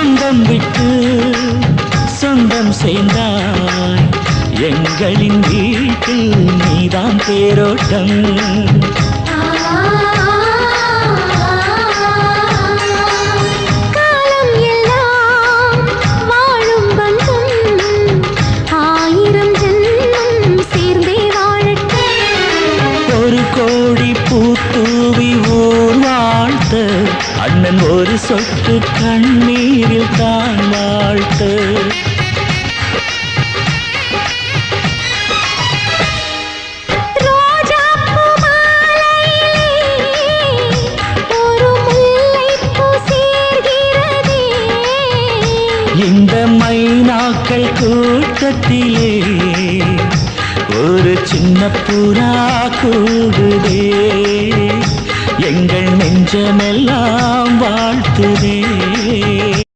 சொந்தம் விட்டு சொந்தம் சேர்ந்தாய். எங்களின் வீட்டில் நீதான் தேரோட்டம். காலம் எல்லாம் வாழும் பந்தம். ஆயிரம் ஜென்மம் சேர்ந்தே வாழட்டும். ஒரு கோடி பூத்தூவி ஊர் வாழ்த்த அண்ணன் ஒரு சொட்டு கண்ணீரில் தான் வாழ்த்து. இந்த மைனாக்கள் கூட்டத்திலே ஒரு சின்ன புறா கூடுதே. நெஞ்சமெல்லாம் வாழ்த்துதே.